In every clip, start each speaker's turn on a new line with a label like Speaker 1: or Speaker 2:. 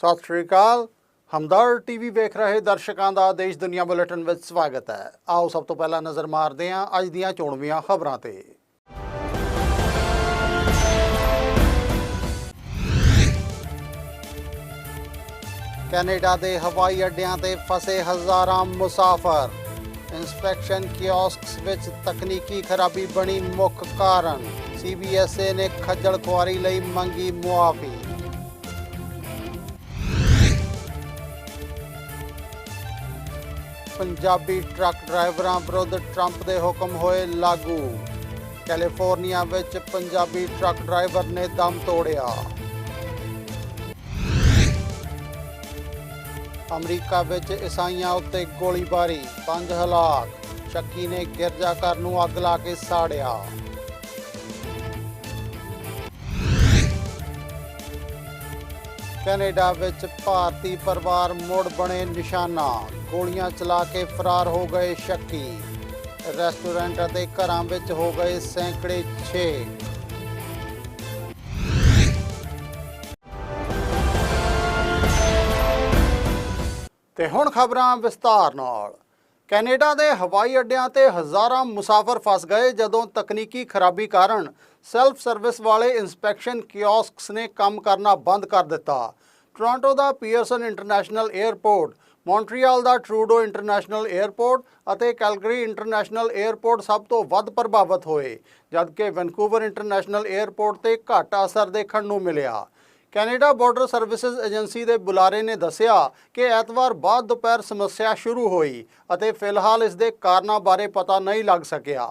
Speaker 1: ਸਤਿ ਸ਼੍ਰੀ ਅਕਾਲ। ਹਮਦਰ ਟੀਵੀ ਵੇਖ ਰਹੇ ਦਰਸ਼ਕਾਂ ਦਾ ਦੇਸ਼ ਦੁਨੀਆ ਬੁਲੇਟਿਨ ਵਿੱਚ ਸਵਾਗਤ ਹੈ। ਆਓ ਸਭ ਤੋਂ ਪਹਿਲਾਂ ਨਜ਼ਰ ਮਾਰਦੇ ਹਾਂ ਅੱਜ ਦੀਆਂ ਚੋਣਵੀਆਂ ਖਬਰਾਂ ਤੇ। ਕੈਨੇਡਾ ਦੇ ਹਵਾਈ ਅੱਡਿਆਂ ਤੇ ਫਸੇ ਹਜ਼ਾਰਾਂ ਮੁਸਾਫਰ। ਇੰਸਪੈਕਸ਼ਨ ਕਿਓਸਕਸ ਵਿੱਚ ਤਕਨੀਕੀ ਖਰਾਬੀ ਬਣੀ ਮੁੱਖ ਕਾਰਨ। ਸੀਬੀਐਸਏ ਨੇ ਖੱਜਲ ਖੁਆਰੀ ਲਈ ਮੰਗੀ ਮੁਆਫੀ ਪੰਜਾਬੀ ਟਰੱਕ ਡਰਾਈਵਰਾਂ ਵਿਰੁੱਧ ਟਰੰਪ ਦੇ ਹੁਕਮ ਹੋਏ ਲਾਗੂ। ਕੈਲੀਫੋਰਨੀਆ ਵਿੱਚ ਪੰਜਾਬੀ ਟਰੱਕ ਡਰਾਈਵਰ ਨੇ ਦਮ ਤੋੜਿਆ। ਅਮਰੀਕਾ ਵਿੱਚ ਈਸਾਈਆਂ ਉੱਤੇ ਗੋਲੀਬਾਰੀ, ਪੰਜ ਹਲਾਕ। ਸ਼ੱਕੀ ਨੇ ਗਿਰਜਾਘਰ ਨੂੰ ਅੱਗ ਲਾ ਕੇ ਸਾੜਿਆ। ਕੈਨੇਡਾ ਵਿੱਚ ਭਾਰਤੀ ਪਰਿਵਾਰ ਮੁੜ ਬਣੇ ਨਿਸ਼ਾਨਾ। ਗੋਲੀਆਂ ਚਲਾ ਕੇ ਫਰਾਰ ਹੋ ਗਏ ਸ਼ੱਕੀ। ਰੈਸਟੋਰੈਂਟ ਅਤੇ ਘਰਾਂ ਵਿੱਚ ਹੋ ਗਏ ਸੈਂਕੜੇ ਛੇ। ਤੇ ਹੁਣ ਖਬਰਾਂ ਵਿਸਤਾਰ ਨਾਲ। ਕੈਨੇਡਾ ਦੇ ਹਵਾਈ ਅੱਡਿਆਂ ਤੇ ਹਜ਼ਾਰਾਂ ਮੁਸਾਫਰ ਫਸ ਗਏ ਜਦੋਂ ਤਕਨੀਕੀ ਖਰਾਬੀ ਕਾਰਨ ਸੈਲਫ ਸਰਵਿਸ ਵਾਲੇ ਇਨਸਪੈਕਸ਼ਨ ਕਿਓਸਕਸ ਨੇ ਕੰਮ ਕਰਨਾ ਬੰਦ ਕਰ ਦਿੱਤਾ। ਟੋਰਾਂਟੋ ਦਾ ਪੀਅਰਸਨ ਇੰਟਰਨੈਸ਼ਨਲ 에ਅਰਪੋਰਟ ਮੌਂਟਰੀਅਲ ਦਾ ਟਰੂਡੋ ਇੰਟਰਨੈਸ਼ਨਲ 에ਅਰਪੋਰਟ ਅਤੇ ਕੈਲਗਰੀ ਇੰਟਰਨੈਸ਼ਨਲ 에ਅਰਪੋਰਟ ਸਭ ਤੋਂ ਵੱਧ ਪ੍ਰਭਾਵਿਤ ਹੋਏ, ਜਦਕਿ ਵੈਨਕੂਵਰ ਇੰਟਰਨੈਸ਼ਨਲ 에ਅਰਪੋਰਟ ਤੇ ਘੱਟ ਅਸਰ ਦੇਖਣ ਨੂੰ ਮਿਲਿਆ। ਕੈਨੇਡਾ ਬਾਰਡਰ ਸਰਵਿਸਿਜ਼ ਏਜੰਸੀ ਦੇ ਬੁਲਾਰੇ ਨੇ ਦੱਸਿਆ ਕਿ ਐਤਵਾਰ ਬਾਅਦ ਦੁਪਹਿਰ ਸਮੱਸਿਆ ਸ਼ੁਰੂ ਹੋਈ ਅਤੇ ਫਿਲਹਾਲ ਇਸ ਦੇ ਕਾਰਨਾਂ ਬਾਰੇ ਪਤਾ ਨਹੀਂ ਲੱਗ ਸਕਿਆ।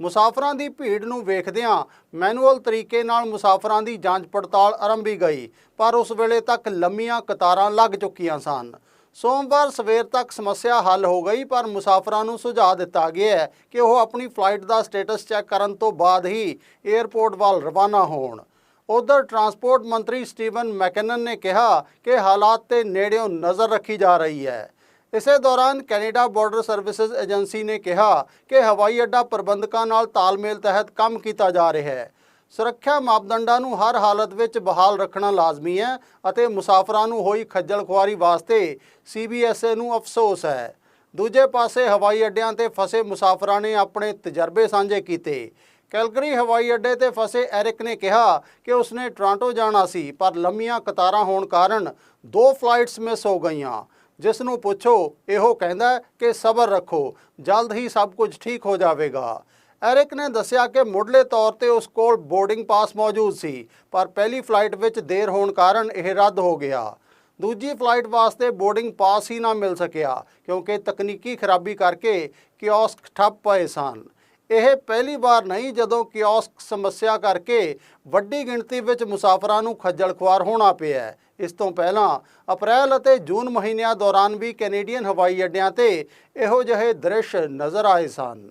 Speaker 1: ਮੁਸਾਫਰਾਂ ਦੀ ਭੀੜ ਨੂੰ ਵੇਖਦਿਆਂ ਮੈਨੂਅਲ ਤਰੀਕੇ ਨਾਲ ਮੁਸਾਫਰਾਂ ਦੀ ਜਾਂਚ ਪੜਤਾਲ ਆਰੰਭੀ ਗਈ, ਪਰ ਉਸ ਵੇਲੇ ਤੱਕ ਲੰਮੀਆਂ ਕਤਾਰਾਂ ਲੱਗ ਚੁੱਕੀਆਂ ਸਨ। ਸੋਮਵਾਰ ਸਵੇਰ ਤੱਕ ਸਮੱਸਿਆ ਹੱਲ ਹੋ ਗਈ, ਪਰ ਮੁਸਾਫਰਾਂ ਨੂੰ ਸੁਝਾਅ ਦਿੱਤਾ ਗਿਆ ਹੈ ਕਿ ਉਹ ਆਪਣੀ ਫਲਾਈਟ ਦਾ ਸਟੇਟਸ ਚੈੱਕ ਕਰਨ ਤੋਂ ਬਾਅਦ ਹੀ 에ਅਰਪੋਰਟ ਵੱਲ ਰਵਾਨਾ ਹੋਣ। ਉਧਰ ਟਰਾਂਸਪੋਰਟ ਮੰਤਰੀ ਸਟੀਵਨ ਮੈਕਨਨ ਨੇ ਕਿਹਾ ਕਿ ਹਾਲਾਤ ਤੇ ਨੇੜਿਓਂ ਨਜ਼ਰ ਰੱਖੀ ਜਾ ਰਹੀ ਹੈ। ਇਸੇ ਦੌਰਾਨ ਕੈਨੇਡਾ ਬਾਰਡਰ ਸਰਵਿਸਿਜ਼ ਏਜੰਸੀ ਨੇ ਕਿਹਾ ਕਿ ਹਵਾਈ ਅੱਡਾ ਪ੍ਰਬੰਧਕਾਂ ਨਾਲ ਤਾਲਮੇਲ ਤਹਿਤ ਕੰਮ ਕੀਤਾ ਜਾ ਰਿਹਾ ਹੈ। ਸੁਰੱਖਿਆ ਮਾਪਦੰਡਾਂ ਨੂੰ ਹਰ ਹਾਲਤ ਵਿੱਚ ਬਹਾਲ ਰੱਖਣਾ ਲਾਜ਼ਮੀ ਹੈ ਅਤੇ ਮੁਸਾਫਰਾਂ ਨੂੰ ਹੋਈ ਖੱਜਲ ਖੁਆਰੀ ਵਾਸਤੇ ਸੀਬੀਐਸਏ ਨੂੰ ਅਫਸੋਸ ਹੈ। ਦੂਜੇ ਪਾਸੇ ਹਵਾਈ ਅੱਡਿਆਂ ਤੇ ਫਸੇ ਮੁਸਾਫਰਾਂ ਨੇ ਆਪਣੇ ਤਜਰਬੇ ਸਾਂਝੇ ਕੀਤੇ। ਕੈਲਗਰੀ ਹਵਾਈ ਅੱਡੇ ਤੇ ਫਸੇ ਐਰਿਕ ਨੇ ਕਿਹਾ ਕਿ ਉਸਨੇ ਟੋਰਾਂਟੋ ਜਾਣਾ ਸੀ, ਪਰ ਲੰਮੀਆਂ ਕਤਾਰਾਂ ਹੋਣ ਕਾਰਨ ਦੋ ਫਲਾਈਟਸ ਮਿਸ ਹੋ ਗਈਆਂ। ਜਿਸ ਨੂੰ ਪੁੱਛੋ, ਇਹੋ ਕਹਿੰਦਾ ਕਿ ਸਬਰ ਰੱਖੋ, ਜਲਦ ਹੀ ਸਭ ਕੁਝ ਠੀਕ ਹੋ ਜਾਵੇਗਾ। ਐਰਿਕ ਨੇ ਦੱਸਿਆ ਕਿ ਮੁੱਢਲੇ ਤੌਰ ਤੇ ਉਸ ਕੋਲ ਬੋਰਡਿੰਗ ਪਾਸ ਮੌਜੂਦ ਸੀ, ਪਰ ਪਹਿਲੀ ਫਲਾਈਟ ਵਿੱਚ ਦੇਰ ਹੋਣ ਕਾਰਨ ਇਹ ਰੱਦ ਹੋ ਗਿਆ। ਦੂਜੀ ਫਲਾਈਟ ਵਾਸਤੇ ਬੋਰਡਿੰਗ ਪਾਸ ਹੀ ਨਾ ਮਿਲ ਸਕਿਆ, ਕਿਉਂਕਿ ਤਕਨੀਕੀ ਖਰਾਬੀ ਕਰਕੇ ਕਿਓਸਕ ਠੱਪ ਪਏ ਸਨ। ਇਹ ਪਹਿਲੀ ਵਾਰ ਨਹੀਂ, ਜਦੋਂ ਕਿਓਸਕ ਸਮੱਸਿਆ ਕਰਕੇ ਵੱਡੀ ਗਿਣਤੀ ਵਿੱਚ ਮੁਸਾਫਰਾਂ ਨੂੰ ਖੱਜਲ ਖੁਆਰ ਹੋਣਾ ਪਿਆ ਇਸ ਤੋਂ ਪਹਿਲਾਂ ਅਪ੍ਰੈਲ ਅਤੇ ਜੂਨ ਮਹੀਨਿਆਂ ਦੌਰਾਨ ਵੀ ਕੈਨੇਡੀਅਨ ਹਵਾਈ ਅੱਡਿਆਂ ਤੇ ਇਹੋ ਜਿਹੇ ਦ੍ਰਿਸ਼ ਨਜ਼ਰ ਆਏ ਸਨ।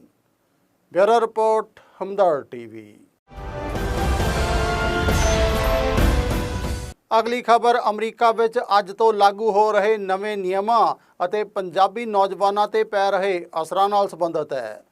Speaker 1: Bureau report Hamdard TV. ਅਗਲੀ ਖਬਰ, ਅਮਰੀਕਾ ਵਿੱਚ ਅੱਜ ਤੋਂ ਲਾਗੂ ਹੋ ਰਹੇ ਨਵੇਂ ਨਿਯਮਾਂ ਅਤੇ ਪੰਜਾਬੀ ਨੌਜਵਾਨਾਂ ਤੇ ਪੈ ਰਹੇ ਅਸਰਾਂ ਨਾਲ ਸੰਬੰਧਿਤ ਹੈ।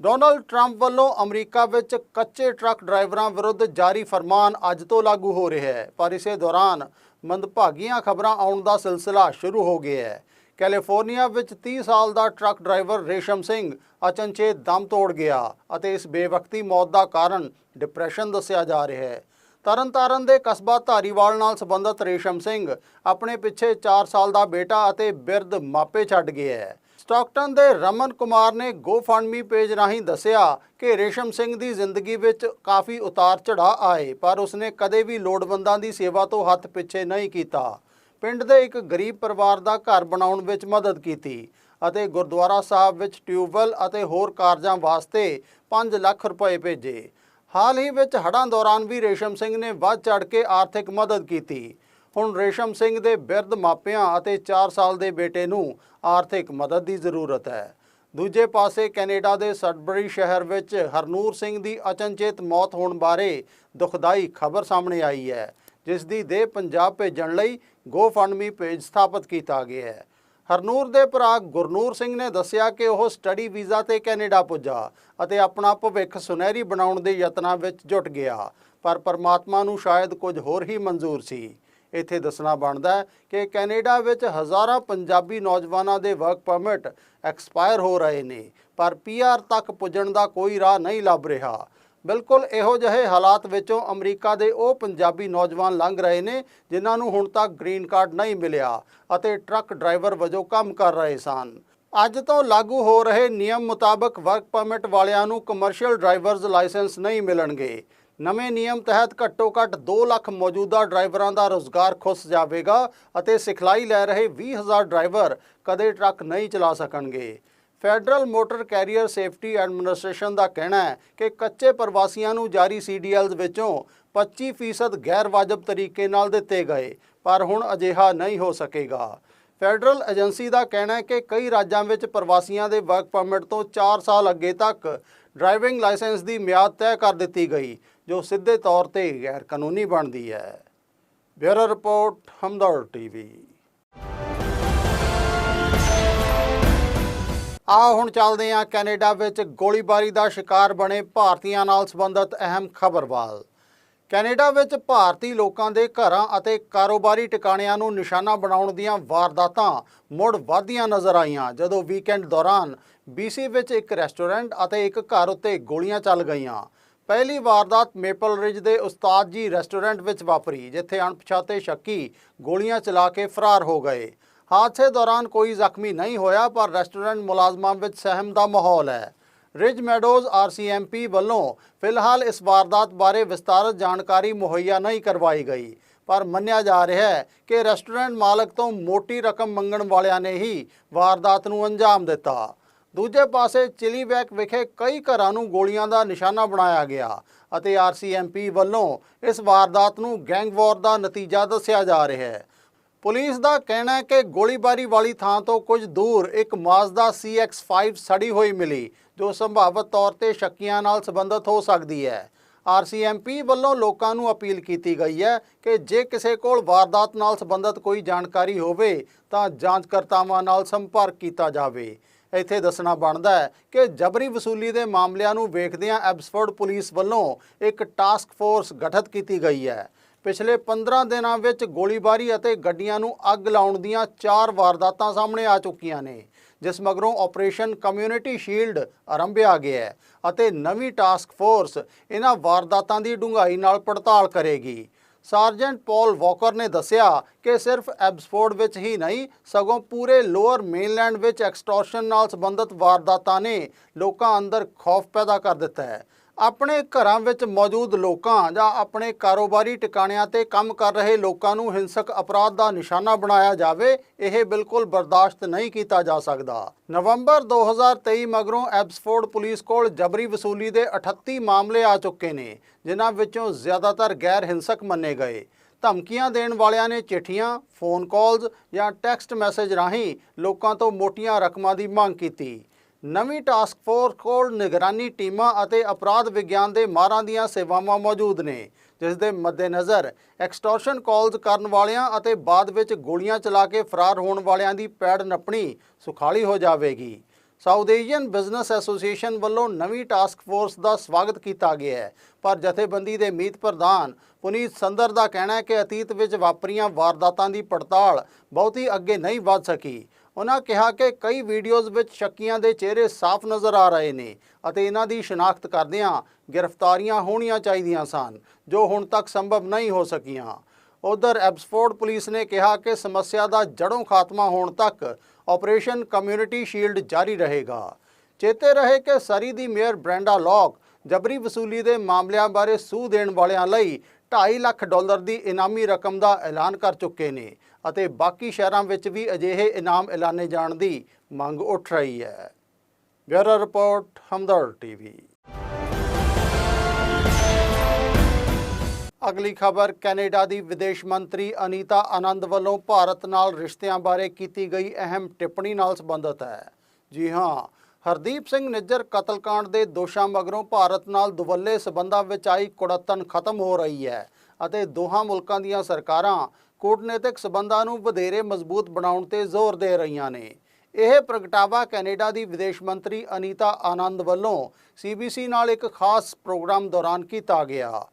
Speaker 1: ਡੋਨਲਡ ਟਰੰਪ ਵੱਲੋਂ ਅਮਰੀਕਾ ਵਿੱਚ ਕੱਚੇ ਟਰੱਕ ਡਰਾਈਵਰਾਂ ਵਿਰੁੱਧ ਜਾਰੀ ਫਰਮਾਨ ਅੱਜ ਤੋਂ ਲਾਗੂ ਹੋ ਰਿਹਾ ਹੈ, ਪਰ ਇਸੇ ਦੌਰਾਨ ਮੰਦਭਾਗੀਆਂ ਖਬਰਾਂ ਆਉਣ ਦਾ ਸਿਲਸਿਲਾ ਸ਼ੁਰੂ ਹੋ ਗਿਆ ਹੈ। ਕੈਲੀਫੋਰਨੀਆ ਵਿੱਚ 30 ਸਾਲ ਦਾ ਟਰੱਕ ਡਰਾਈਵਰ ਰੇਸ਼ਮ ਸਿੰਘ ਅਚਨਚੇਤ ਦਮ ਤੋੜ ਗਿਆ ਅਤੇ ਇਸ ਬੇਵਕਤੀ ਮੌਤ ਦਾ ਕਾਰਨ ਡਿਪਰੈਸ਼ਨ ਦੱਸਿਆ ਜਾ ਰਿਹਾ ਹੈ। ਤਰਨਤਾਰਨ ਦੇ ਕਸਬਾ ਧਾਰੀਵਾਲ ਨਾਲ ਸੰਬੰਧਿਤ ਰੇਸ਼ਮ ਸਿੰਘ ਆਪਣੇ ਪਿੱਛੇ 4 ਸਾਲ ਦਾ ਬੇਟਾ ਅਤੇ ਬਿਰਧ ਮਾਪੇ ਛੱਡ ਗਿਆ ਹੈ। ਸਟਾਕਟਨ ਦੇ ਰਮਨ ਕੁਮਾਰ ਨੇ ਗੋਫੰਡਮੀ ਪੇਜ ਰਾਹੀਂ ਦੱਸਿਆ ਕਿ ਰੇਸ਼ਮ ਸਿੰਘ ਦੀ ਜ਼ਿੰਦਗੀ ਵਿੱਚ ਕਾਫੀ ਉਤਾਰ ਚੜ੍ਹਾਅ ਆਏ, ਪਰ ਉਸਨੇ ਕਦੇ ਵੀ ਲੋੜਵੰਦਾਂ ਦੀ ਸੇਵਾ ਤੋਂ ਹੱਥ ਪਿੱਛੇ ਨਹੀਂ ਕੀਤਾ। ਪਿੰਡ ਦੇ ਇੱਕ ਗਰੀਬ ਪਰਿਵਾਰ ਦਾ ਘਰ ਬਣਾਉਣ ਵਿੱਚ ਮਦਦ ਕੀਤੀ ਅਤੇ ਗੁਰਦੁਆਰਾ ਸਾਹਿਬ ਵਿੱਚ ਟਿਊਬਵੈੱਲ ਅਤੇ ਹੋਰ ਕਾਰਜਾਂ ਵਾਸਤੇ 5 ਲੱਖ ਰੁਪਏ ਭੇਜੇ। ਹਾਲ ਹੀ ਵਿੱਚ ਹੜ੍ਹਾਂ ਦੌਰਾਨ ਵੀ ਰੇਸ਼ਮ ਸਿੰਘ ਨੇ ਵੱਧ ਚੜ ਕੇ ਆਰਥਿਕ ਮਦਦ ਕੀਤੀ। ਹੁਣ ਰੇਸ਼ਮ ਸਿੰਘ ਦੇ ਬਿਰਧ ਮਾਪਿਆਂ ਅਤੇ 4 ਸਾਲ ਦੇ ਬੇਟੇ ਨੂੰ ਆਰਥਿਕ ਮਦਦ ਦੀ ਜ਼ਰੂਰਤ ਹੈ। ਦੂਜੇ ਪਾਸੇ ਕੈਨੇਡਾ ਦੇ ਸਟਬਰੀ ਸ਼ਹਿਰ ਵਿੱਚ ਹਰਨੂਰ ਸਿੰਘ ਦੀ ਅਚਨਚੇਤ ਮੌਤ ਹੋਣ ਬਾਰੇ ਦੁਖਦਾਈ ਖਬਰ ਸਾਹਮਣੇ ਆਈ ਹੈ, ਜਿਸ ਦੀ ਦੇਹ ਪੰਜਾਬ ਭੇਜਣ ਲਈ ਗੋਫੰਡਮੀ ਪੇਜ ਸਥਾਪਿਤ ਕੀਤਾ ਗਿਆ ਹੈ। ਹਰਨੂਰ ਦੇ ਭਰਾ ਗੁਰਨੂਰ ਸਿੰਘ ਨੇ ਦੱਸਿਆ ਕਿ ਉਹ ਸਟੱਡੀ ਵੀਜ਼ਾ ਤੇ ਕੈਨੇਡਾ ਪੁੱਜਾ ਅਤੇ ਆਪਣਾ ਭਵਿੱਖ ਸੁਨਹਿਰੀ ਬਣਾਉਣ ਦੇ ਯਤਨਾਂ ਵਿੱਚ ਜੁਟ ਗਿਆ, ਪਰ ਪਰਮਾਤਮਾ ਨੂੰ ਸ਼ਾਇਦ ਕੁਝ ਹੋਰ ਹੀ ਮਨਜ਼ੂਰ ਸੀ। ਇੱਥੇ ਦੱਸਣਾ ਬਣਦਾ ਹੈ ਕਿ ਕੈਨੇਡਾ ਵਿੱਚ ਹਜ਼ਾਰਾਂ ਪੰਜਾਬੀ ਨੌਜਵਾਨਾਂ ਦੇ ਵਰਕ ਪਰਮਿਟ ਐਕਸਪਾਇਰ ਹੋ ਰਹੇ ਨੇ, ਪਰ ਪੀਆਰ ਤੱਕ ਪੁੱਜਣ ਦਾ ਕੋਈ ਰਾਹ ਨਹੀਂ ਲੱਭ ਰਿਹਾ। ਬਿਲਕੁਲ ਇਹੋ ਜਿਹੇ ਹਾਲਾਤ ਵਿੱਚੋਂ ਅਮਰੀਕਾ ਦੇ ਉਹ ਪੰਜਾਬੀ ਨੌਜਵਾਨ ਲੰਘ ਰਹੇ ਨੇ, ਜਿਨ੍ਹਾਂ ਨੂੰ ਹੁਣ ਤੱਕ ਗ੍ਰੀਨ ਕਾਰਡ ਨਹੀਂ ਮਿਲਿਆ ਅਤੇ ਟਰੱਕ ਡਰਾਈਵਰ ਵਜੋਂ ਕੰਮ ਕਰ ਰਹੇ ਸਨ। ਅੱਜ ਤੋਂ ਲਾਗੂ ਹੋ ਰਹੇ ਨਿਯਮ ਮੁਤਾਬਕ ਵਰਕ ਪਰਮਿਟ ਵਾਲਿਆਂ ਨੂੰ ਕਮਰਸ਼ੀਅਲ ਡਰਾਈਵਰਜ਼ ਲਾਇਸੈਂਸ ਨਹੀਂ ਮਿਲਣਗੇ। ਨਵੇਂ ਨਿਯਮ ਤਹਿਤ ਘੱਟੋ ਘੱਟ 2 ਲੱਖ ਮੌਜੂਦਾ ਡਰਾਈਵਰਾਂ ਦਾ ਰੋਜ਼ਗਾਰ ਖੁੱਸ ਜਾਵੇਗਾ ਅਤੇ ਸਿਖਲਾਈ ਲੈ ਰਹੇ 20000 ਡਰਾਈਵਰ ਕਦੇ ਟਰੱਕ ਨਹੀਂ ਚਲਾ ਸਕਣਗੇ। Federal Motor Carrier Safety Administration ਦਾ ਕਹਿਣਾ ਹੈ ਕਿ ਕੱਚੇ ਪ੍ਰਵਾਸੀਆਂ ਨੂੰ ਜਾਰੀ ਸੀਡੀਐਲਜ਼ ਵਿੱਚੋਂ 25% ਗੈਰ ਵਾਜਬ ਤਰੀਕੇ ਨਾਲ ਦਿੱਤੇ ਗਏ, ਪਰ ਹੁਣ ਅਜਿਹਾ ਨਹੀਂ ਹੋ ਸਕੇਗਾ। ਫੈਡਰਲ ਏਜੰਸੀ ਦਾ ਕਹਿਣਾ ਹੈ ਕਿ ਕਈ ਰਾਜਾਂ ਵਿੱਚ ਪ੍ਰਵਾਸੀਆਂ ਦੇ ਵਰਕ ਪਰਮਿਟ ਤੋਂ 4 ਸਾਲ ਅੱਗੇ ਤੱਕ ਡਰਾਈਵਿੰਗ ਲਾਇਸੈਂਸ ਦੀ ਮਿਆਦ ਤੈਅ ਕਰ ਦਿੱਤੀ ਗਈ ਜੋ ਸਿੱਧੇ ਤੌਰ ਤੇ ਗੈਰ ਕਾਨੂੰਨੀ ਬਣਦੀ ਹੈ। Bureau report, Hamdard TV. ਆਓ ਹੁਣ ਚੱਲਦੇ ਹਾਂ ਕੈਨੇਡਾ ਵਿੱਚ ਗੋਲੀਬਾਰੀ ਦਾ ਸ਼ਿਕਾਰ ਬਣੇ ਭਾਰਤੀਆਂ ਨਾਲ ਸੰਬੰਧਿਤ ਅਹਿਮ ਖਬਰ ਵੱਲ। ਕੈਨੇਡਾ ਵਿੱਚ ਭਾਰਤੀ ਲੋਕਾਂ ਦੇ ਘਰਾਂ ਅਤੇ ਕਾਰੋਬਾਰੀ ਟਿਕਾਣਿਆਂ ਨੂੰ ਨਿਸ਼ਾਨਾ ਬਣਾਉਣ ਦੀਆਂ ਵਾਰਦਾਤਾਂ ਮੁੜ ਵਧਦੀਆਂ ਨਜ਼ਰ ਆਈਆਂ, ਜਦੋਂ ਵੀਕਐਂਡ ਦੌਰਾਨ BC ਵਿੱਚ ਇੱਕ ਰੈਸਟੋਰੈਂਟ ਅਤੇ ਇੱਕ ਘਰ ਉੱਤੇ ਗੋਲੀਆਂ ਚੱਲ ਗਈਆਂ। ਪਹਿਲੀ ਵਾਰਦਾਤ ਮੇਪਲ ਰਿਜ ਦੇ ਉਸਤਾਦ ਜੀ ਰੈਸਟੋਰੈਂਟ ਵਿੱਚ ਵਾਪਰੀ, ਜਿੱਥੇ ਅਣਪਛਾਤੇ ਸ਼ੱਕੀ ਗੋਲੀਆਂ ਚਲਾ ਕੇ ਫਰਾਰ ਹੋ ਗਏ। ਹਾਦਸੇ ਦੌਰਾਨ ਕੋਈ ਜ਼ਖਮੀ ਨਹੀਂ ਹੋਇਆ, ਪਰ ਰੈਸਟੋਰੈਂਟ ਮੁਲਾਜ਼ਮਾਂ ਵਿੱਚ ਸਹਿਮ ਦਾ ਮਾਹੌਲ ਹੈ। ਰਿਜ ਮੈਡੋਜ਼ ਆਰਸੀਐਮਪੀ ਵੱਲੋਂ ਫਿਲਹਾਲ ਇਸ ਵਾਰਦਾਤ ਬਾਰੇ ਵਿਸਤਾਰਤ ਜਾਣਕਾਰੀ ਮੁਹੱਈਆ ਨਹੀਂ ਕਰਵਾਈ ਗਈ, ਪਰ ਮੰਨਿਆ ਜਾ ਰਿਹਾ ਹੈ ਕਿ ਰੈਸਟੋਰੈਂਟ ਮਾਲਕ ਤੋਂ ਮੋਟੀ ਰਕਮ ਮੰਗਣ ਵਾਲਿਆਂ ਨੇ ਹੀ ਵਾਰਦਾਤ ਨੂੰ ਅੰਜਾਮ ਦਿੱਤਾ। ਦੂਜੇ ਪਾਸੇ ਚਿਲੀਬੈਕ ਵਿਖੇ ਕਈ ਘਰਾਂ ਨੂੰ ਗੋਲੀਆਂ ਦਾ ਨਿਸ਼ਾਨਾ ਬਣਾਇਆ ਗਿਆ ਅਤੇ ਆਰਸੀਐਮਪੀ ਵੱਲੋਂ ਇਸ ਵਾਰਦਾਤ ਨੂੰ ਗੈਂਗਵਾਰ ਦਾ ਨਤੀਜਾ ਦੱਸਿਆ ਜਾ ਰਿਹਾ ਹੈ। ਪੁਲਿਸ ਦਾ ਕਹਿਣਾ ਹੈ ਕਿ ਗੋਲੀਬਾਰੀ ਵਾਲੀ ਥਾਂ ਤੋਂ ਕੁਝ ਦੂਰ ਇੱਕ ਮਾਜ਼ਦਾ CX-5 ਸੜੀ ਹੋਈ ਮਿਲੀ, ਜੋ ਸੰਭਾਵਤ ਤੌਰ ਤੇ ਸ਼ੱਕੀਆਂ ਨਾਲ ਸੰਬੰਧਿਤ ਹੋ ਸਕਦੀ ਹੈ। ਆਰਸੀਐਮਪੀ ਵੱਲੋਂ ਲੋਕਾਂ ਨੂੰ ਅਪੀਲ ਕੀਤੀ ਗਈ ਹੈ ਕਿ ਜੇ ਕਿਸੇ ਕੋਲ ਵਾਰਦਾਤ ਨਾਲ ਸੰਬੰਧਿਤ ਕੋਈ ਜਾਣਕਾਰੀ ਹੋਵੇ, ਤਾਂ ਜਾਂਚਕਰਤਾਵਾਂ ਨਾਲ ਸੰਪਰਕ ਕੀਤਾ ਜਾਵੇ। ਇੱਥੇ ਦੱਸਣਾ ਬਣਦਾ ਹੈ ਕਿ ਜਬਰੀ ਵਸੂਲੀ ਦੇ ਮਾਮਲਿਆਂ ਨੂੰ ਵੇਖਦਿਆਂ ਐਬਸਫੋਰਡ ਪੁਲਿਸ ਵੱਲੋਂ ਇੱਕ ਟਾਸਕ ਫੋਰਸ ਗਠਿਤ ਕੀਤੀ ਗਈ ਹੈ। ਪਿਛਲੇ 15 ਦਿਨਾਂ ਵਿੱਚ ਗੋਲੀਬਾਰੀ ਅਤੇ ਗੱਡੀਆਂ ਨੂੰ ਅੱਗ ਲਾਉਣ ਦੀਆਂ ਚਾਰ ਵਾਰਦਾਤਾਂ ਸਾਹਮਣੇ ਆ ਚੁੱਕੀਆਂ ਨੇ, ਜਿਸ ਮਗਰੋਂ ਆਪਰੇਸ਼ਨ ਕਮਿਊਨਿਟੀ ਸ਼ੀਲਡ ਆਰੰਭਿਆ ਗਿਆ ਹੈ ਅਤੇ ਨਵੀਂ ਟਾਸਕ ਫੋਰਸ ਇਹਨਾਂ ਵਾਰਦਾਤਾਂ ਦੀ ਡੂੰਘਾਈ ਨਾਲ ਪੜਤਾਲ ਕਰੇਗੀ। ਸਾਰਜੈਂਟ ਪੌਲ ਵਾਕਰ ਨੇ ਦੱਸਿਆ ਕਿ ਸਿਰਫ ਐਬਸਫੋਰਡ ਵਿੱਚ ਹੀ ਨਹੀਂ, ਸਗੋਂ ਪੂਰੇ ਲੋਅਰ ਮੇਨਲੈਂਡ ਵਿੱਚ ਐਕਸਟੋਰਸ਼ਨ ਨਾਲ ਸੰਬੰਧਿਤ ਵਾਰਦਾਤਾਂ ਨੇ ਲੋਕਾਂ ਅੰਦਰ ਖੌਫ ਪੈਦਾ ਕਰ ਦਿੱਤਾ ਹੈ। ਆਪਣੇ ਘਰਾਂ ਵਿੱਚ ਮੌਜੂਦ ਲੋਕਾਂ ਜਾਂ ਆਪਣੇ ਕਾਰੋਬਾਰੀ ਟਿਕਾਣਿਆਂ ਤੇ ਕੰਮ ਕਰ ਰਹੇ ਲੋਕਾਂ ਨੂੰ ਹਿੰਸਕ ਅਪਰਾਧ ਦਾ ਨਿਸ਼ਾਨਾ ਬਣਾਇਆ ਜਾਵੇ, ਇਹ ਬਿਲਕੁਲ ਬਰਦਾਸ਼ਤ ਨਹੀਂ ਕੀਤਾ ਜਾ ਸਕਦਾ। ਨਵੰਬਰ 2023 ਮਗਰੋਂ ਐਬਸਫੋਰਡ ਪੁਲਿਸ ਕੋਲ ਜਬਰੀ ਵਸੂਲੀ ਦੇ 38 ਮਾਮਲੇ ਆ ਚੁੱਕੇ ਨੇ, ਜਿਨ੍ਹਾਂ ਵਿੱਚੋਂ ਜ਼ਿਆਦਾਤਰ ਗੈਰ ਹਿੰਸਕ ਮੰਨੇ ਗਏ। ਧਮਕੀਆਂ ਦੇਣ ਵਾਲਿਆਂ ਨੇ ਚਿੱਠੀਆਂ, ਫੋਨ ਕਾਲਸ ਜਾਂ ਟੈਕਸਟ ਮੈਸੇਜ ਰਾਹੀਂ ਲੋਕਾਂ ਤੋਂ ਮੋਟੀਆਂ ਰਕਮਾਂ ਦੀ ਮੰਗ ਕੀਤੀ। ਨਵੀਂ ਟਾਸਕ ਫੋਰਸ ਕੋਲ ਨਿਗਰਾਨੀ ਟੀਮਾਂ ਅਤੇ ਅਪਰਾਧ ਵਿਗਿਆਨ ਦੇ ਮਾਰਾਂ ਦੀਆਂ ਸੇਵਾਵਾਂ ਮੌਜੂਦ ਨੇ ਜਿਸ ਦੇ ਮੱਦੇਨਜ਼ਰ ਐਕਸਟੋਰਸ਼ਨ ਕਾਲਸ ਕਰਨ ਵਾਲਿਆਂ ਅਤੇ ਬਾਅਦ ਵਿੱਚ ਗੋਲੀਆਂ ਚਲਾ ਕੇ ਫਰਾਰ ਹੋਣ ਵਾਲਿਆਂ ਦੀ ਪੈੜ ਨੱਪਣੀ ਸੁਖਾਲੀ ਹੋ ਜਾਵੇਗੀ। ਸਾਊਥ ਏਸ਼ੀਅਨ ਬਿਜ਼ਨਸ ਐਸੋਸੀਏਸ਼ਨ ਵੱਲੋਂ ਨਵੀਂ ਟਾਸਕ ਫੋਰਸ ਦਾ ਸਵਾਗਤ ਕੀਤਾ ਗਿਆ ਹੈ, ਪਰ ਜਥੇਬੰਦੀ ਦੇ ਮੀਤ ਪ੍ਰਧਾਨ ਪੁਨੀਤ ਸੰਦਰ ਦਾ ਕਹਿਣਾ ਹੈ ਕਿ ਅਤੀਤ ਵਿੱਚ ਵਾਪਰੀਆਂ ਵਾਰਦਾਤਾਂ ਦੀ ਪੜਤਾਲ ਬਹੁਤੀ ਅੱਗੇ ਨਹੀਂ ਵਧ ਸਕੀ। ਉਹਨਾਂ ਕਿਹਾ ਕਿ ਕਈ ਵੀਡੀਓਜ਼ ਵਿੱਚ ਸ਼ੱਕੀਆਂ ਦੇ ਚਿਹਰੇ ਸਾਫ਼ ਨਜ਼ਰ ਆ ਰਹੇ ਨੇ ਅਤੇ ਇਹਨਾਂ ਦੀ ਸ਼ਨਾਖਤ ਕਰਦਿਆਂ ਗ੍ਰਿਫਤਾਰੀਆਂ ਹੋਣੀਆਂ ਚਾਹੀਦੀਆਂ ਸਨ, ਜੋ ਹੁਣ ਤੱਕ ਸੰਭਵ ਨਹੀਂ ਹੋ ਸਕੀਆਂ। ਉਧਰ ਐਬਸਫੋਰਡ ਪੁਲਿਸ ਨੇ ਕਿਹਾ ਕਿ ਸਮੱਸਿਆ ਦਾ ਜੜੋਂ ਖਾਤਮਾ ਹੋਣ ਤੱਕ ਆਪਰੇਸ਼ਨ ਕਮਿਊਨਿਟੀ ਸ਼ੀਲਡ ਜਾਰੀ ਰਹੇਗਾ। ਚੇਤੇ ਰਹੇ ਕਿ ਸਰੀ ਦੀ ਮੇਅਰ ਬ੍ਰੈਂਡਾ ਲੌਕ ਜਬਰੀ ਵਸੂਲੀ ਦੇ ਮਾਮਲਿਆਂ ਬਾਰੇ ਸੂਹ ਦੇਣ ਵਾਲਿਆਂ ਲਈ 2.5 ਲੱਖ ਡਾਲਰ ਦੀ ਇਨਾਮੀ ਰਕਮ ਦਾ ਐਲਾਨ ਕਰ ਚੁੱਕੇ ਨੇ। ਅਤੇ ਬਾਕੀ ਸ਼ਹਿਰਾਂ ਵਿੱਚ ਵੀ ਅਜਿਹੇ ਇਨਾਮ ਐਲਾਨੇ ਜਾਣ ਦੀ ਮੰਗ ਉੱਠ ਰਹੀ ਹੈ। Bureau report, Hamdard TV. ਅਗਲੀ ਖਬਰ, ਕੈਨੇਡਾ ਦੀ ਵਿਦੇਸ਼ ਮੰਤਰੀ ਅਨੀਤਾ ਆਨੰਦ ਵੱਲੋਂ ਭਾਰਤ ਨਾਲ ਰਿਸ਼ਤਿਆਂ ਬਾਰੇ ਕੀਤੀ ਗਈ ਅਹਿਮ ਟਿੱਪਣੀ ਨਾਲ ਸੰਬੰਧਿਤ ਹੈ। ਜੀ ਹਾਂ, ਹਰਦੀਪ ਸਿੰਘ ਨਿੱਜਰ ਕਤਲकांड ਦੇ ਦੋਸ਼ਾਂ ਮਗਰੋਂ ਭਾਰਤ ਨਾਲ ਦੁਵੱਲੇ ਸਬੰਧਾਂ ਵਿੱਚ ਆਈ ਕੁੜੱਤਨ ਖਤਮ ਹੋ ਰਹੀ ਹੈ ਅਤੇ ਦੋਹਾਂ ਮੁਲਕਾਂ ਦੀਆਂ ਸਰਕਾਰਾਂ ਕੂਟਨੀਤਿਕ ਸਬੰਧਾਂ ਨੂੰ ਵਧੇਰੇ ਮਜ਼ਬੂਤ ਬਣਾਉਣ ਤੇ ਜ਼ੋਰ ਦੇ ਰਹੀਆਂ ਨੇ। ਇਹ ਪ੍ਰਗਟਾਵਾ ਕੈਨੇਡਾ ਦੀ ਵਿਦੇਸ਼ ਮੰਤਰੀ ਅਨੀਤਾ ਆਨੰਦ ਵੱਲੋਂ ਸੀਬੀਸੀ ਨਾਲ ਇੱਕ ਖਾਸ ਪ੍ਰੋਗਰਾਮ ਦੌਰਾਨ ਕੀਤਾ ਗਿਆ।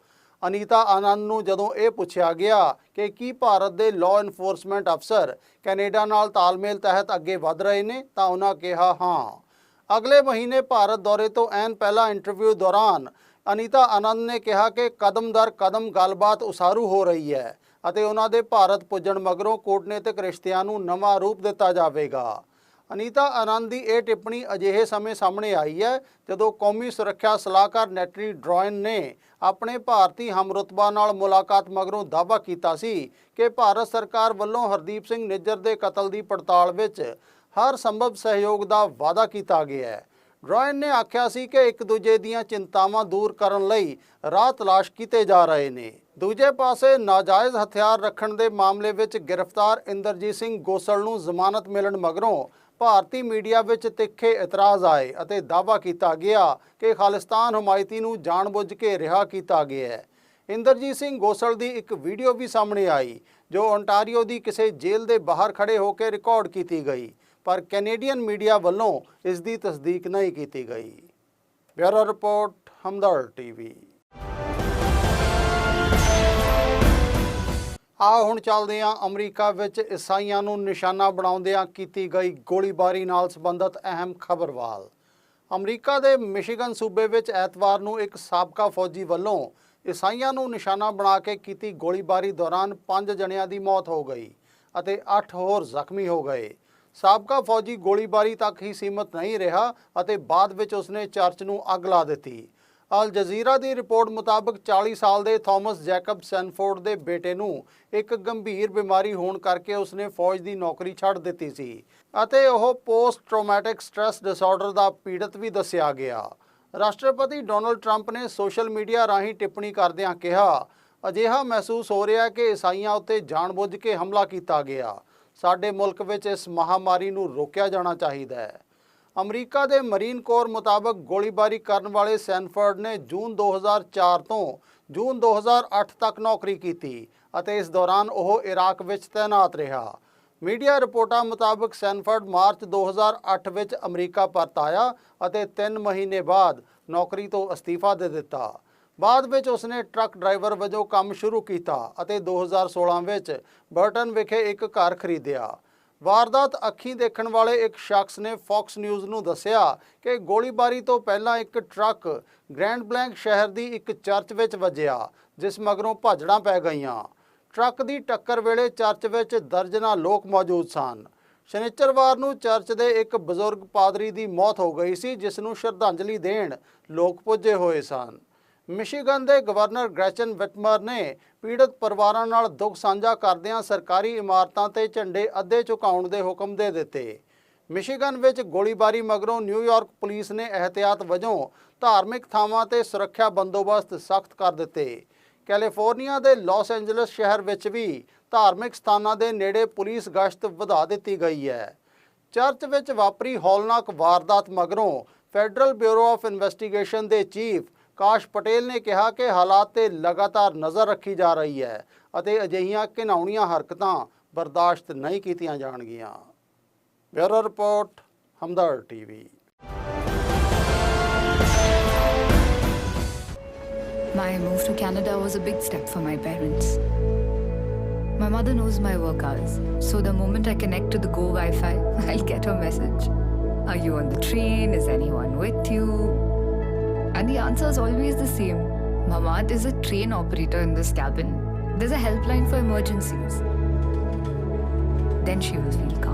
Speaker 1: ਅਨੀਤਾ ਆਨੰਦ ਨੂੰ ਜਦੋਂ ਇਹ ਪੁੱਛਿਆ ਗਿਆ ਕਿ ਕੀ ਭਾਰਤ ਦੇ ਲਾਅ ਇਨਫੋਰਸਮੈਂਟ ਅਫਸਰ ਕੈਨੇਡਾ ਨਾਲ ਤਾਲਮੇਲ ਤਹਿਤ ਅੱਗੇ ਵਧ ਰਹੇ ਨੇ, ਤਾਂ ਉਹਨਾਂ ਕਿਹਾ, ਹਾਂ। ਅਗਲੇ ਮਹੀਨੇ ਭਾਰਤ ਦੌਰੇ ਤੋਂ ਐਨ ਪਹਿਲਾ ਇੰਟਰਵਿਊ ਦੌਰਾਨ ਅਨੀਤਾ ਆਨੰਦ ਨੇ ਕਿਹਾ ਕਿ ਕਦਮ ਦਰ ਕਦਮ ਗੱਲਬਾਤ ਉਸਾਰੂ ਹੋ ਰਹੀ ਹੈ। ਅਤੇ ਉਹਨਾਂ ਦੇ ਭਾਰਤ ਪੁੱਜਣ ਮਗਰੋਂ ਕੂਟਨੀਤਿਕ ਰਿਸ਼ਤਿਆਂ ਨੂੰ ਨਵਾਂ ਰੂਪ ਦਿੱਤਾ ਜਾਵੇਗਾ। ਅਨੀਤਾ ਆਨੰਦ ਦੀ ਇਹ ਟਿੱਪਣੀ ਅਜਿਹੇ ਸਮੇਂ ਸਾਹਮਣੇ ਆਈ ਹੈ, ਜਦੋਂ ਕੌਮੀ ਸੁਰੱਖਿਆ ਸਲਾਹਕਾਰ ਨੈਟਰੀ ਡਰਾਇਨ ਨੇ ਆਪਣੇ ਭਾਰਤੀ ਹਮਰੁਤਬਾ ਨਾਲ ਮੁਲਾਕਾਤ ਮਗਰੋਂ ਦਾਅਵਾ ਕੀਤਾ ਸੀ ਕਿ ਭਾਰਤ ਸਰਕਾਰ ਵੱਲੋਂ ਹਰਦੀਪ ਸਿੰਘ ਨਿੱਜਰ ਦੇ ਕਤਲ ਦੀ ਪੜਤਾਲ ਵਿੱਚ ਹਰ ਸੰਭਵ ਸਹਿਯੋਗ ਦਾ ਵਾਅਦਾ ਕੀਤਾ ਗਿਆ ਹੈ। ਡਰਾਇਨ ਨੇ ਆਖਿਆ ਸੀ ਕਿ ਇੱਕ ਦੂਜੇ ਦੀਆਂ ਚਿੰਤਾਵਾਂ ਦੂਰ ਕਰਨ ਲਈ ਰਾਹ ਤਲਾਸ਼ ਕੀਤੇ ਜਾ ਰਹੇ ਨੇ। ਦੂਜੇ ਪਾਸੇ ਨਾਜਾਇਜ਼ ਹਥਿਆਰ ਰੱਖਣ ਦੇ ਮਾਮਲੇ ਵਿੱਚ ਗ੍ਰਿਫਤਾਰ ਇੰਦਰਜੀਤ ਸਿੰਘ ਗੋਸਲ ਨੂੰ ਜ਼ਮਾਨਤ ਮਿਲਣ ਮਗਰੋਂ ਭਾਰਤੀ ਮੀਡੀਆ ਵਿੱਚ ਤਿੱਖੇ ਇਤਰਾਜ਼ ਆਏ ਅਤੇ ਦਾਅਵਾ ਕੀਤਾ ਗਿਆ ਕਿ ਖਾਲਿਸਤਾਨ ਹਮਾਇਤੀ ਨੂੰ ਜਾਣਬੁੱਝ ਕੇ ਰਿਹਾ ਕੀਤਾ ਗਿਆ ਹੈ। ਇੰਦਰਜੀਤ ਸਿੰਘ ਗੋਸਲ ਦੀ ਇੱਕ ਵੀਡੀਓ ਵੀ ਸਾਹਮਣੇ ਆਈ, ਜੋ ਓਨਟਾਰੀਓ ਦੀ ਕਿਸੇ ਜੇਲ੍ਹ ਦੇ ਬਾਹਰ ਖੜੇ ਹੋ ਕੇ ਰਿਕਾਰਡ ਕੀਤੀ ਗਈ, ਪਰ ਕੈਨੇਡੀਅਨ ਮੀਡੀਆ ਵੱਲੋਂ ਇਸ ਦੀ ਤਸਦੀਕ ਨਹੀਂ ਕੀਤੀ ਗਈ। Bureau report, Hamdard TV. ਆ ਹੁਣ ਚੱਲਦੇ ਹਾਂ ਅਮਰੀਕਾ ਵਿੱਚ ਈਸਾਈਆਂ ਨੂੰ ਨਿਸ਼ਾਨਾ ਬਣਾਉਂਦਿਆਂ ਕੀਤੀ ਗਈ ਗੋਲੀਬਾਰੀ ਨਾਲ ਸੰਬੰਧਿਤ ਅਹਿਮ ਖਬਰਵਾਲ। ਅਮਰੀਕਾ ਦੇ ਮਿਸ਼ੀਗਨ ਸੂਬੇ ਵਿੱਚ ਐਤਵਾਰ ਨੂੰ ਇੱਕ ਸਾਬਕਾ ਫੌਜੀ ਵੱਲੋਂ ਈਸਾਈਆਂ ਨੂੰ ਨਿਸ਼ਾਨਾ ਬਣਾ ਕੇ ਕੀਤੀ ਗੋਲੀਬਾਰੀ ਦੌਰਾਨ 5 ਜਣਿਆਂ ਦੀ ਮੌਤ ਹੋ ਗਈ ਅਤੇ 8 ਹੋਰ ਜ਼ਖਮੀ ਹੋ ਗਏ। ਸਾਬਕਾ ਫੌਜੀ ਗੋਲੀਬਾਰੀ ਤੱਕ ਹੀ ਸੀਮਤ ਨਹੀਂ ਰਿਹਾ ਅਤੇ ਬਾਅਦ ਵਿੱਚ ਉਸਨੇ ਚਰਚ ਨੂੰ ਅੱਗ ਲਾ ਦਿੱਤੀ। ਅਲ ਜਜ਼ੀਰਾ ਦੀ ਰਿਪੋਰਟ ਮੁਤਾਬਕ 40 ਸਾਲ ਦੇ ਥਾਮਸ ਜੈਕਬ ਸੈਨਫੋਰਡ ਦੇ ਬੇਟੇ ਨੂੰ ਇੱਕ ਗੰਭੀਰ ਬਿਮਾਰੀ ਹੋਣ ਕਰਕੇ ਉਸਨੇ ਫੌਜ ਦੀ ਨੌਕਰੀ ਛੱਡ ਦਿੱਤੀ ਸੀ ਅਤੇ ਉਹ ਪੋਸਟ ਟਰਾਮੈਟਿਕ ਸਟ੍ਰੈਸ ਡਿਸਆਰਡਰ ਦਾ ਪੀੜਤ ਵੀ ਦੱਸਿਆ ਗਿਆ। ਰਾਸ਼ਟਰਪਤੀ ਡੋਨਲਡ ਟਰੰਪ ਨੇ ਸੋਸ਼ਲ ਮੀਡੀਆ ਰਾਹੀਂ ਟਿੱਪਣੀ ਕਰਦਿਆਂ ਕਿਹਾ, ਅਜਿਹਾ ਮਹਿਸੂਸ ਹੋ ਰਿਹਾ ਕਿ ਈਸਾਈਆਂ ਉੱਤੇ ਜਾਣਬੁੱਝ ਕੇ ਹਮਲਾ ਕੀਤਾ ਗਿਆ। ਸਾਡੇ ਮੁਲਕ ਵਿੱਚ ਇਸ ਮਹਾਮਾਰੀ ਨੂੰ ਰੋਕਿਆ ਜਾਣਾ ਚਾਹੀਦਾ ਹੈ। ਅਮਰੀਕਾ ਦੇ ਮਰੀਨ ਕੋਰ ਮੁਤਾਬਕ ਗੋਲੀਬਾਰੀ ਕਰਨ ਵਾਲੇ ਸੈਨਫਰਡ ਨੇ ਜੂਨ 2004 ਤੋਂ ਜੂਨ 2008 ਤੱਕ ਨੌਕਰੀ ਕੀਤੀ ਅਤੇ ਇਸ ਦੌਰਾਨ ਉਹ ਇਰਾਕ ਵਿੱਚ ਤਾਇਨਾਤ ਰਿਹਾ। ਮੀਡੀਆ ਰਿਪੋਰਟਾਂ ਮੁਤਾਬਕ ਸੈਨਫਰਡ ਮਾਰਚ 2008 ਵਿੱਚ ਅਮਰੀਕਾ ਪਰਤ ਆਇਆ ਅਤੇ 3 ਮਹੀਨੇ ਬਾਅਦ ਨੌਕਰੀ ਤੋਂ ਅਸਤੀਫਾ ਦੇ ਦਿੱਤਾ। ਬਾਅਦ ਵਿੱਚ ਉਸਨੇ ਟਰੱਕ ਡਰਾਈਵਰ ਵਜੋਂ ਕੰਮ ਸ਼ੁਰੂ ਕੀਤਾ ਅਤੇ 2016 ਵਿੱਚ ਬਰਟਨ ਵਿਖੇ ਇੱਕ ਘਰ ਖਰੀਦਿਆ। ਵਾਰਦਾਤ ਅੱਖੀਂ ਦੇਖਣ ਵਾਲੇ ਇੱਕ ਸ਼ਖਸ ਨੇ ਫੌਕਸ ਨਿਊਜ਼ ਨੂੰ ਦੱਸਿਆ ਕਿ ਗੋਲੀਬਾਰੀ ਤੋਂ ਪਹਿਲਾਂ ਇੱਕ ਟਰੱਕ ਗ੍ਰੈਂਡ ਬਲੈਂਕ ਸ਼ਹਿਰ ਦੀ ਇੱਕ ਚਰਚ ਵਿੱਚ ਵੱਜਿਆ, ਜਿਸ ਮਗਰੋਂ ਭਾਜੜਾਂ ਪੈ ਗਈਆਂ। ਟਰੱਕ ਦੀ ਟੱਕਰ ਵੇਲੇ ਚਰਚ ਵਿੱਚ ਦਰਜਨਾਂ ਲੋਕ ਮੌਜੂਦ ਸਨ। ਸ਼ਨੀਚਰਵਾਰ ਨੂੰ ਚਰਚ ਦੇ ਇੱਕ ਬਜ਼ੁਰਗ ਪਾਦਰੀ ਦੀ ਮੌਤ ਹੋ ਗਈ ਸੀ, ਜਿਸ ਨੂੰ ਸ਼ਰਧਾਂਜਲੀ ਦੇਣ ਲੋਕ ਪੁੱਜੇ ਹੋਏ ਸਨ। ਮਿਸ਼ੀਗਨ ਦੇ ਗਵਰਨਰ ਗ੍ਰੈਚਨ ਵਿਟਮਰ ਨੇ ਪੀੜਤ ਪਰਿਵਾਰਾਂ ਨਾਲ ਦੁੱਖ ਸਾਂਝਾ ਕਰਦਿਆਂ ਸਰਕਾਰੀ ਇਮਾਰਤਾਂ ਤੇ ਝੰਡੇ ਅੱਧੇ ਝੁਕਾਉਣ ਦੇ ਹੁਕਮ ਦੇ ਦਿੱਤੇ। ਮਿਸ਼ੀਗਨ ਵਿੱਚ ਗੋਲੀਬਾਰੀ ਮਗਰੋਂ ਨਿਊਯਾਰਕ ਪੁਲਿਸ ਨੇ ਅਹਤਿਆਤ ਵਜੋਂ ਧਾਰਮਿਕ ਥਾਵਾਂ ਤੇ ਸੁਰੱਖਿਆ ਬੰਦੋਬਸਤ ਸਖਤ ਕਰ ਦਿੱਤੇ। ਕੈਲੀਫੋਰਨੀਆ ਦੇ ਲਾਸ ਐਂਜਲਸ ਸ਼ਹਿਰ ਵਿੱਚ ਵੀ ਧਾਰਮਿਕ ਸਥਾਨਾਂ ਦੇ ਨੇੜੇ ਪੁਲਿਸ ਗਸ਼ਤ ਵਧਾ ਦਿੱਤੀ ਗਈ ਹੈ। ਚਰਚ ਵਿੱਚ ਵਾਪਰੀ ਹੌਲਨਾਕ ਵਾਰਦਾਤ ਮਗਰੋਂ ਫੈਡਰਲ ਬਿਊਰੋ ਆਫ ਇਨਵੈਸਟੀਗੇਸ਼ਨ ਦੇ ਚੀਫ ਕਾਸ਼ ਪਟੇਲ ਨੇ ਕਿਹਾ ਕਿ ਹਾਲਾਤ ਤੇ ਲਗਾਤਾਰ ਨਜ਼ਰ ਰੱਖੀ ਜਾ ਰਹੀ ਹੈ ਅਤੇ ਅਜਿਹੀਆਂ ਘਿਨਾਉਣੀਆਂ ਹਰਕਤਾਂ ਬਰਦਾਸ਼ਤ ਨਹੀਂ ਕੀਤੀਆਂ ਜਾਣਗੀਆਂ bureau report Hamdard TV
Speaker 2: My move to Canada was a big step for my parents. My mother knows my work hours, so the moment I connect to the Go Wi Fi, I'll get a message. Are you on the train? Is anyone with you? And the answer is always the same Mamad is a train operator in this cabin. There's a helpline for emergencies. Then she will feel calm.